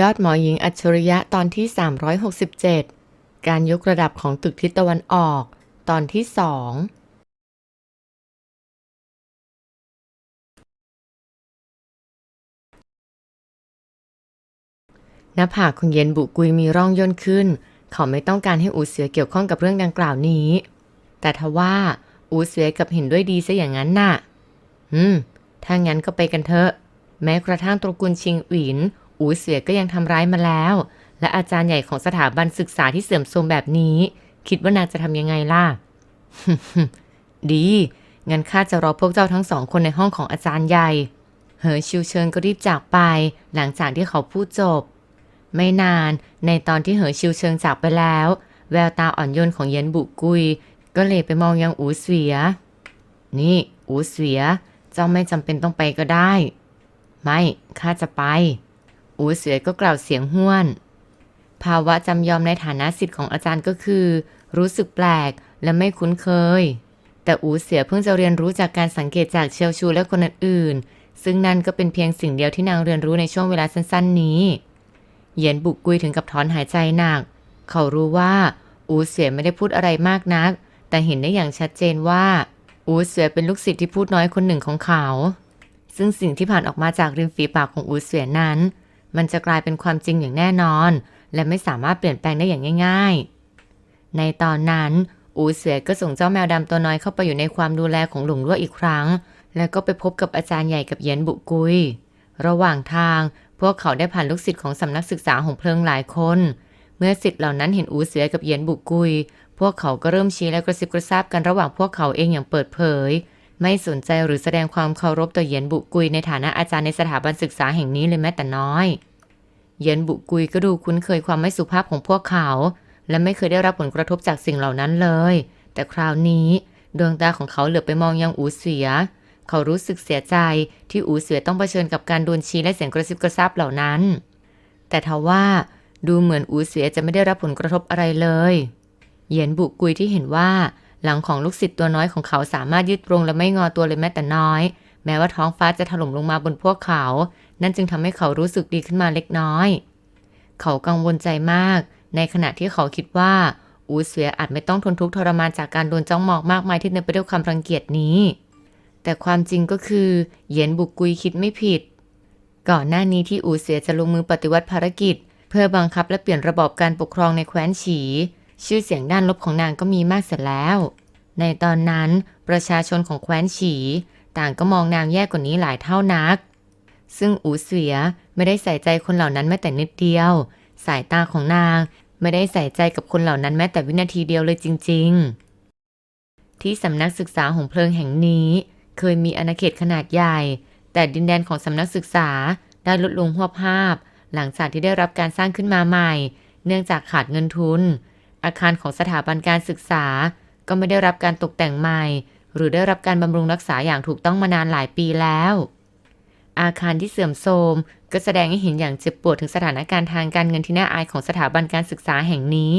ยอดหมอหญิงอัจฉริยะตอนที่ 367 การยกระดับของตึกทิศตะวันออก ตอนที่สองหน้าผากของเย็นบุกุยมีร่องย่นขึ้น เขาไม่ต้องการให้อูเสือเกี่ยวข้องกับเรื่องดังกล่าวนี้ แต่ทว่าอูเสือกับเห็นด้วยดีซะอย่างนั้นน่ะ อืม ถ้างั้นก็ไปกันเถอะ แม้กระทั่งตระกูลชิงหวิน อูเสือก็ยังทำร้ายมาแล้ว และอาจารย์ใหญ่ของสถาบันศึกษาที่เสื่อมโทรมแบบนี้ คิดว่านางจะทำยังไงล่ะ ดี งั้นข้าจะรอพวกเจ้าทั้งสองคนในห้องของอาจารย์ใหญ่ เหอชิวเชิญก็รีบจากไป หลังจากที่เขาพูดจบ ไม่นานในตอนที่เหอชิวเชิงจากไปแล้ว แววตาอ่อนโยนของเย็นบุกุย ก็เลยไปมองยังอูเสีย นี่ อูเสีย เจ้าไม่จำเป็นต้องไปก็ได้ ไม่ ข้าจะไป อูเสือก็กล่าวเสียงห้วน ภาวะจำยอมในฐานะสิทธิ์ของอาจารย์ก็คือ รู้สึกแปลกและไม่คุ้นเคย แต่อูเสือเพิ่งจะเรียนรู้จากการสังเกตจากเชียวชูและคนอื่นๆ ซึ่งนั่นก็เป็นเพียงสิ่งเดียวที่นางเรียนรู้ในช่วงเวลาสั้นๆ นี้ เหยียนบุกกุยถึงกับถอนหายใจหนัก เขารู้ว่าอูเสือไม่ได้พูดอะไรมากนัก แต่เห็นได้อย่างชัดเจนว่าอูเสือเป็นลูกศิษย์ที่พูดน้อยคนหนึ่งของเขา ซึ่งสิ่งที่ผ่านออกมาจากริมฝีปากของอูเสือนั้น มันจะกลายเป็นความจริงอย่างแน่นอน และไม่สามารถเปลี่ยนแปลงได้อย่างง่าย ๆ ในตอนนั้นอูเสือก็ส่งเจ้าแมวดำตัวน้อยเข้าไปอยู่ในความดูแลของหลงลั่วอีกครั้ง แล้วก็ไปพบกับอาจารย์ใหญ่กับเยียนบุกุย ระหว่างทางพวกเขาได้ผ่านลูกศิษย์ของสำนักศึกษาหงเพลิงหลายคน เมื่อศิษย์เหล่านั้นเห็นอูเสือกับเยียนบุกุย พวกเขาก็เริ่มชี้และกระซิบกระซาบกันระหว่างพวกเขาเองอย่างเปิดเผย ไม่สนใจหรือแสดงความเคารพต่อเหยียนบุกุยในฐานะอาจารย์ในสถาบันศึกษาแห่งนี้เลยแม้แต่น้อยเหยียนบุกุยก็ดูคุ้นเคยความไม่สุภาพของพวกเขา และไม่เคยได้รับผลกระทบจากสิ่งเหล่านั้นเลย แต่คราวนี้ดวงตาของเขาเหลือบไปมองยังอูเสือเขารู้สึกเสียใจที่อูเสือต้องเผชิญกับการโดนชี้และเสียงกระซิบกระซาบเหล่านั้น แต่ทว่าดูเหมือนอูเสือจะไม่ได้รับผลกระทบอะไรเลย เหยียนบุกุยที่เห็นว่า หลังของลูกศิษย์ตัวน้อยของเขาสามารถยืดตรงและไม่งอตัวเลยแม้แต่น้อย แม้ว่าท้องฟ้าจะถล่มลงมาบนพวกเขา นั่นจึงทำให้เขารู้สึกดีขึ้นมาเล็กน้อย เขากังวลใจมาก ในขณะที่เขาคิดว่า อูเสืออาจไม่ต้องทนทุกข์ทรมานจากการโดนจ้องมองมากมายที่เต็มไปด้วยความรังเกียจนี้ แต่ความจริงก็คือเหยียนบุกกุยคิดไม่ผิด ก่อนหน้านี้ที่อูเสือจะลงมือปฏิวัติภารกิจ เพื่อบังคับและเปลี่ยนระบอบการปกครองในแคว้นฉี ชื่อเสียงด้านลบของนางก็มีมากเสียแล้ว ในตอนนั้นประชาชนของแคว้นฉี ต่างก็มองนางแย่กว่านี้หลายเท่านัก ซึ่งอูเสือไม่ได้ใส่ใจคนเหล่านั้นแม้แต่นิดเดียว สายตาของนางไม่ได้ใส่ใจกับคนเหล่านั้นแม้แต่วินาทีเดียวเลยจริง ๆ ที่สำนักศึกษาหงเพลิงแห่งนี้ เคยมีอาณาเขตขนาดใหญ่ แต่ดินแดนของสำนักศึกษาได้ลดลงหัวภาพ หลังจากที่ได้รับการสร้างขึ้นมาใหม่ เนื่องจากขาดเงินทุน อาคารของสถาบันการศึกษา ก็ไม่ได้รับการตกแต่งใหม่ หรือได้รับการบำรุงรักษาอย่างถูกต้องมานานหลายปีแล้ว อาคารที่เสื่อมโทรมก็แสดงให้เห็นอย่างเจ็บปวดถึงสถานการณ์ทางการเงินที่น่าอายของสถาบันการศึกษาแห่งนี้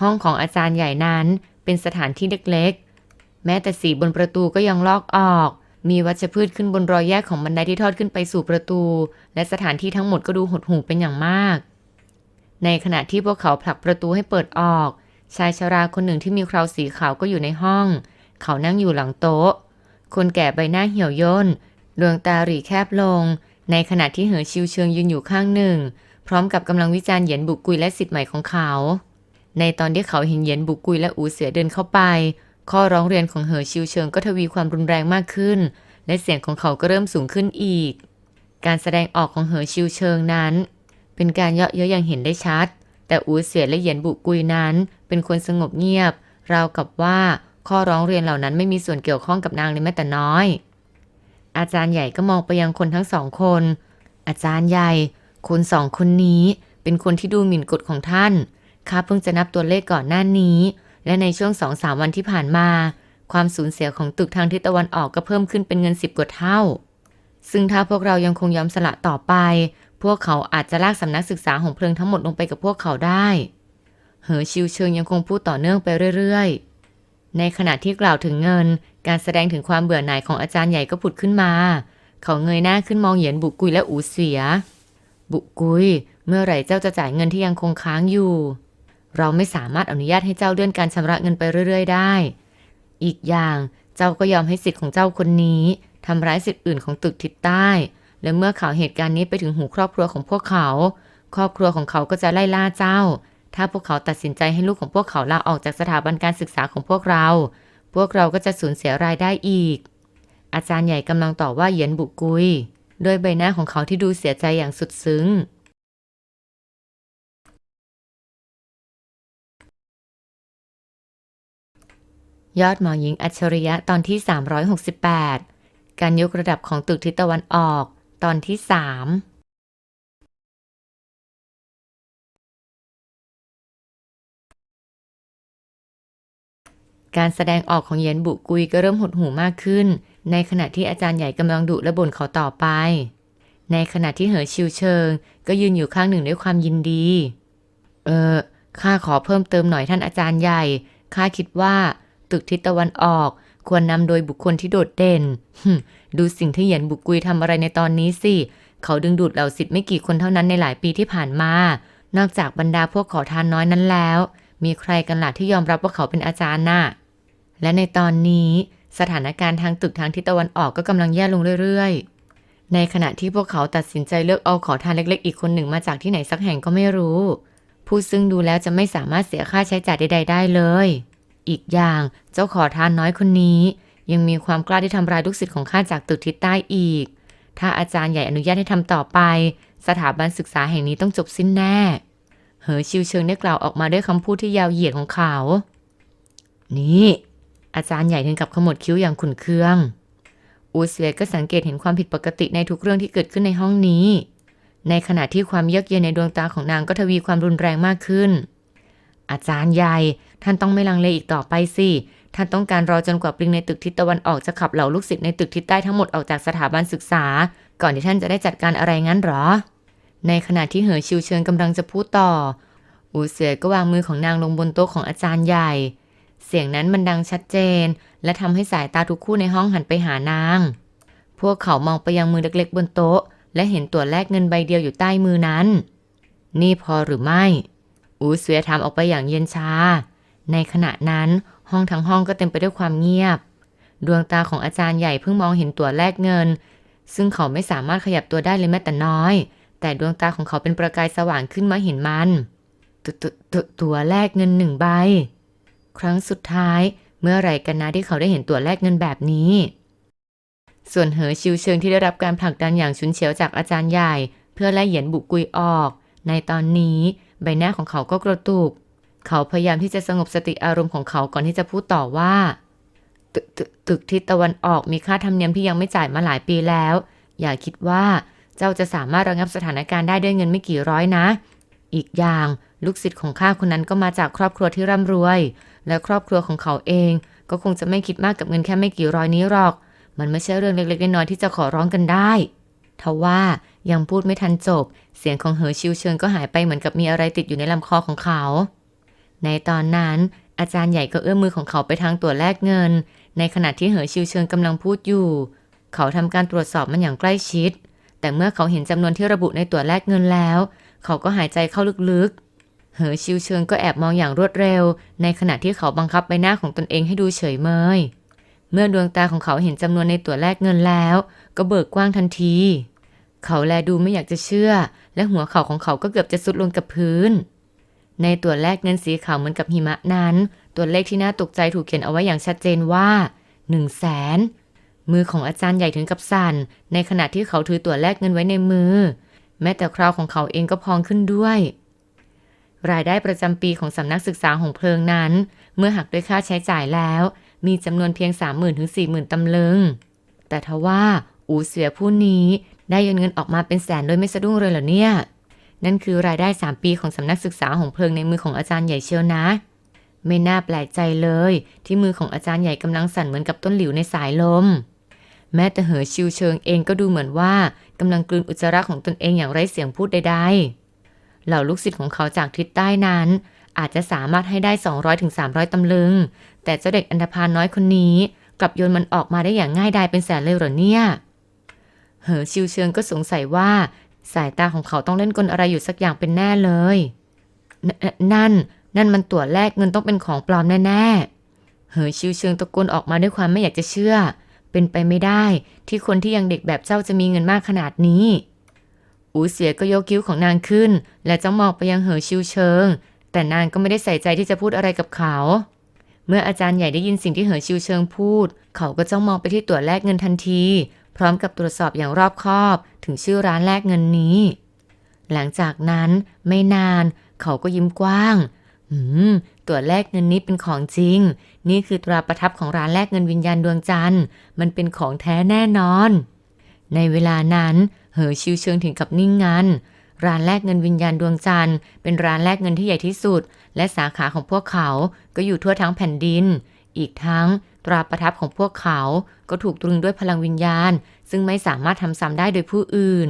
ห้องของอาจารย์ใหญ่นั้นเป็นสถานที่เล็กๆ แม้แต่สีบนประตูก็ยังลอกออก มีวัชพืชขึ้นบนรอยแยกของบันไดที่ทอดขึ้นไปสู่ประตู และสถานที่ทั้งหมดก็ดูหดหู่เป็นอย่างมาก ในขณะที่พวกเขาผลักประตูให้เปิดออก ชายชราคนหนึ่งที่มีคราวสีขาวก็อยู่ในห้อง เขานั่งอยู่หลังโต๊ะ คนแก่ใบหน้าเหี่ยวย่น ดวงตาหรีแคบลง ในขณะที่เหอชิวเชิงยืนอยู่ข้างหนึ่ง พร้อมกับกำลังวิจารณ์เหยียนบุกกุยและสิทธิ์ใหม่ของเขา ในตอนที่เขาเห็นเหยียนบุกกุยและอูเสือเดินเข้าไป ข้อร้องเรียนของเหอชิวเชิงก็ทวีความรุนแรงมากขึ้น และเสียงของเขาก็เริ่มสูงขึ้นอีก การแสดงออกของเหอชิวเชิงนั้น เป็นการเยาะเย้ยอย่างเห็นได้ชัด แต่อูเสือและเหยียนบุกกุยนั้น เป็นคนสงบเงียบ ราวกับว่าข้อร้องเรียนเหล่านั้นไม่มีส่วนเกี่ยวข้องกับนางเลยแม้แต่น้อย อาจารย์ใหญ่ก็มองไปยังคนทั้งสองคน อาจารย์ใหญ่ คนสองคนนี้ เป็นคนที่ดูหมิ่นกฎของท่านข้าเพิ่งจะนับตัวเลขก่อนหน้านี้ และในช่วงสองสามวันที่ผ่านมา ความสูญเสียของตึกทางทิศตะวันออกก็เพิ่มขึ้นเป็นเงินสิบกว่าเท่า ซึ่งถ้าพวกเรายังคงยอมสละต่อไป พวกเขาอาจจะลากสำนักศึกษาของเพลิงทั้งหมดลงไปกับพวกเขาได้ เหอชิวเชิงยังคงพูดต่อเนื่องไปเรื่อยๆ ในขณะที่กล่าวถึงเงิน การแสดงถึงความเบื่อหน่ายของอาจารย์ใหญ่ก็ผุดขึ้นมา เขาเงยหน้าขึ้นมองเหยียนบุกุยและอูเสีย บุกุย เมื่อไหร่เจ้าจะจ่ายเงินที่ยังคงค้างอยู่ เราไม่สามารถอนุญาตให้เจ้าเลื่อนการชำระเงินไปเรื่อย ๆ ได้ อีกอย่างเจ้าก็ยอมให้สิทธิ์ของเจ้าคนนี้ทำร้ายสิทธิ์อื่นของตึกทิศใต้ และเมื่อข่าวเหตุการณ์นี้ไปถึงหูครอบครัวของพวกเขา ครอบครัวของเขาก็จะไล่ล่าเจ้า ถ้าพวกเขาตัดสินใจให้ลูกของพวกเขาลาออกจากสถาบันการศึกษาของพวกเรา พวกเราก็จะสูญเสียรายได้อีก อาจารย์ใหญ่กำลังตอบว่าเหยียนบุกุยโดยใบหน้าของเขาที่ดูเสียใจอย่างสุดซึ้งยอดหมอหญิงอัจฉริยะตอนที่ 368 การยกระดับของตึกทิศตะวันออก ตอนที่3การแสดงออกของเยียนบุกุยก็เริ่มหดหูมากขึ้น ในขณะที่อาจารย์ใหญ่กำลังดุและบ่นเขาต่อไป ในขณะที่เหอชิวเชิง ก็ยืนอยู่ข้างหนึ่งด้วยความยินดี เออข้าขอเพิ่มเติมหน่อยท่านอาจารย์ใหญ่ ข้าคิดว่า ตึกทิศตะวันออก ควรนำโดยบุคคลที่โดดเด่น ดูสิ่งที่เหยียนบุกุยทำอะไรในตอนนี้สิ เขาดึงดูดเหล่าสิทธิ์ไม่กี่คนเท่านั้นในหลายปีที่ผ่านมา นอกจากบรรดาพวกขอทานน้อยนั้นแล้ว มีใครกันหล่ะที่ยอมรับว่าเขาเป็นอาจารย์น่ะ และในตอนนี้สถานการณ์ทางตึกทางทิศตะวันออกก็กำลังแย่ลงเรื่อยๆ ในขณะที่พวกเขาตัดสินใจเลือกเอาขอทานเล็กๆ อีกคนหนึ่งมาจากที่ไหนสักแห่งก็ไม่รู้ ผู้ซึ่งดูแล้วจะไม่สามารถเสียค่าใช้จ่ายใด ๆ ได้เลย อีกอย่างเจ้าขอทานน้อยคนนี้ ยังมีความกล้าที่ทำร้ายลูกศิษย์ของข้าจากตึกทิศใต้อีก ถ้าอาจารย์ใหญ่อนุญาตให้ทำต่อไป สถาบันศึกษาแห่งนี้ต้องจบสิ้นแน่ เหอชิวเชิงได้กล่าวออกมาด้วยคำพูดที่ยาวเหยียดของเขา นี่ อาจารย์ใหญ่ถึงกับขมวดคิ้วอย่างขุนเคือง อูเวก็สังเกตเห็นความผิดปกติในทุกเรื่องที่เกิดขึ้นในห้องนี้ ในขณะที่ความเยือกเย็นในดวงตาของนางก็ทวีความรุนแรงมากขึ้นอาจารย์ใหญ่ ท่านต้องไม่ลังเลอีกต่อไปสิ ท่านต้องการรอจนกว่าปลิงในตึกทิศตะวันออกจะขับเหล่าลูกศิษย์ในตึกทิศใต้ทั้งหมดออกจากสถาบันศึกษา ก่อนที่ท่านจะได้จัดการอะไรงั้นหรอ ในขณะที่เหอชิวเชิงกำลังจะพูดต่อ อูเสือก็วางมือของนางลงบนโต๊ะของอาจารย์ใหญ่ เสียงนั้นมันดังชัดเจน และทำให้สายตาทุกคู่ในห้องหันไปหานาง พวกเขามองไปยังมือเล็กๆบนโต๊ะ และเห็นตัวแลกเงินใบเดียวอยู่ใต้มือนั้น นี่พอหรือไม่ อูเสือถามออกไปอย่างเย็นชา ในขณะนั้น ห้องทั้งห้องก็เต็มไปด้วยความเงียบ ดวงตาของอาจารย์ใหญ่เพิ่งมองเห็นตัวแลกเงิน ซึ่งเขาไม่สามารถขยับตัวได้เลยแม้แต่น้อย แต่ดวงตาของเขาเป็นประกายสว่างขึ้นมาเห็นมันตวตวตวตัวแลกเงินหนึ่งใบ ครั้งสุดท้ายเมื่อไหร่กันนะที่เขาได้เห็นตัวแลกเงินแบบนี้ ส่วนเหอชิวเชิงที่ได้รับการผลักดันอย่างฉุนเฉียวจากอาจารย์ใหญ่ เพื่อไล่เหยียนบุกุยออก ในตอนนี้ใบหน้าของเขาก็กระตุก เขาพยายามที่จะสงบสติอารมณ์ของเขาก่อนที่จะพูดต่อว่าตตตึกทิศตะวันออกมีค่าธรรมเนียมที่ยังไม่จ่ายมาหลายปีแล้ว อย่าคิดว่าเจ้าจะสามารถระงับสถานการณ์ได้ด้วยเงินไม่กี่ร้อยนะ อีกอย่างลูกศิษย์ของข้าคนนั้นก็มาจากครอบครัวที่ร่ำรวย และครอบครัวของเขาเอง ก็คงจะไม่คิดมากกับเงินแค่ไม่กี่ร้อยนี้หรอก มันไม่ใช่เรื่องเล็กๆน้อยๆที่จะขอร้องกันได้ทว่ายังพูดไม่ทันจบ เสียงของเหอชิวเชิงก็หายไปเหมือนกับมีอะไรติดอยู่ในลำคอของเขา ในตอนนั้น อาจารย์ใหญ่ก็เอื้อมมือของเขาไปทางตัวแลกเงิน ในขณะที่เหอชิวเชิงกำลังพูดอยู่ เขาทำการตรวจสอบมันอย่างใกล้ชิด แต่เมื่อเขาเห็นจำนวนที่ระบุในตัวแลกเงินแล้ว เขาก็หายใจเข้าลึกๆ เหอชิวเชิงก็แอบมองอย่างรวดเร็ว ในขณะที่เขาบังคับใบหน้าของตนเองให้ดูเฉยเมย เมื่อดวงตาของเขาเห็นจำนวนในตัวแลกเงินแล้ว ก็เบิกกว้างทันที เขาแลดูไม่อยากจะเชื่อ และหัวเข่าของเขาก็เกือบจะสุดลงกับพื้น ในตัวแลกเงินสีขาวเหมือนกับหิมะนั้น ตัวเลขที่น่าตกใจถูกเขียนเอาไว้อย่างชัดเจนว่า1นึ่งแสนมือของอาจารย์ใหญ่ถึงกับสั่น ในขณะที่เขาถือตัวแลกเงินไว้ในมือ แม้แต่คราวของเขาเองก็พองขึ้นด้วย รายได้ประจำปีของสำนักศึกษาหงเพลิงนั้น เมื่อหักด้วยค่าใช้จ่ายแล้ว มีจำนวนเพียง 30,000ถึง40,000ตำลึง แต่ทว่า อูเสียผู้นี้ได้ยนเงินออกมาเป็นแสนโดยไม่สะดุ้งเลยเหรอเนี่ย นั่นคือรายได้ 3 ปีของสำนักศึกษาหงเพลิงในมือของอาจารย์ใหญ่เชียวนะ ไม่น่าแปลกใจเลย ที่มือของอาจารย์ใหญ่กำลังสั่นเหมือนกับต้นหลิวในสายลม แม้แต่เหอชิวเชิงเองก็ดูเหมือนว่ากำลังกลืนอุจจาระของตนเองอย่างไร้เสียงพูดใดๆ เหล่าลูกศิษย์ของเขาจากทิศใต้นั้น อาจจะสามารถให้ได้ 200-300ถึง300ตำลึง แต่เจ้าเด็กอันธพาลน้อยคนนี้กลับโยนมันออกมาได้อย่างง่ายดายเป็นแสนเลยเหรอเนี่ย เหอชิวเชิงก็สงสัยว่า สายตาของเขาต้องเล่นกลอะไรอยู่สักอย่างเป็นแน่เลยนนั่น นั่นมันตั๋วแลกเงินต้องเป็นของปลอมแน่ๆ เหอชิวเชิงตะโกนออกมาด้วยความไม่อยากจะเชื่อ เป็นไปไม่ได้ที่คนที่ยังเด็กแบบเจ้าจะมีเงินมากขนาดนี้ อูเสียก็ยกคิ้วของนางขึ้น และจ้องมองไปยังเหอชิวเชิง แต่นางก็ไม่ได้ใส่ใจที่จะพูดอะไรกับเขา เมื่ออาจารย์ใหญ่ได้ยินสิ่งที่เหอชิวเชิงพูด เขาก็จ้องมองไปที่ตั๋วแลกเงินทันที ร้อมกับตรวจสอบอย่างรอบคอบถึงชื่อร้านแลกเงินนี้ หลังจากนั้นไม่นานเขาก็ยิ้มกว้าง อืม ตัวแลกเงินนี้เป็นของจริง นี่คือตราประทับของร้านแลกเงินวิญญาณดวงจันทร์ มันเป็นของแท้แน่นอน ในเวลานั้น เหอชิวเชิงถึงกับนิ่งงันร้านแลกเงินวิญญาณดวงจันทร์ เป็นร้านแลกเงินที่ใหญ่ที่สุด และสาขาของพวกเขาก็อยู่ทั่วทั้งแผ่นดิน อีกทั้ง ตราประทับของพวกเขาก็ถูกตรึงด้วยพลังวิญญาณ ซึ่งไม่สามารถทำซ้ำได้โดยผู้อื่น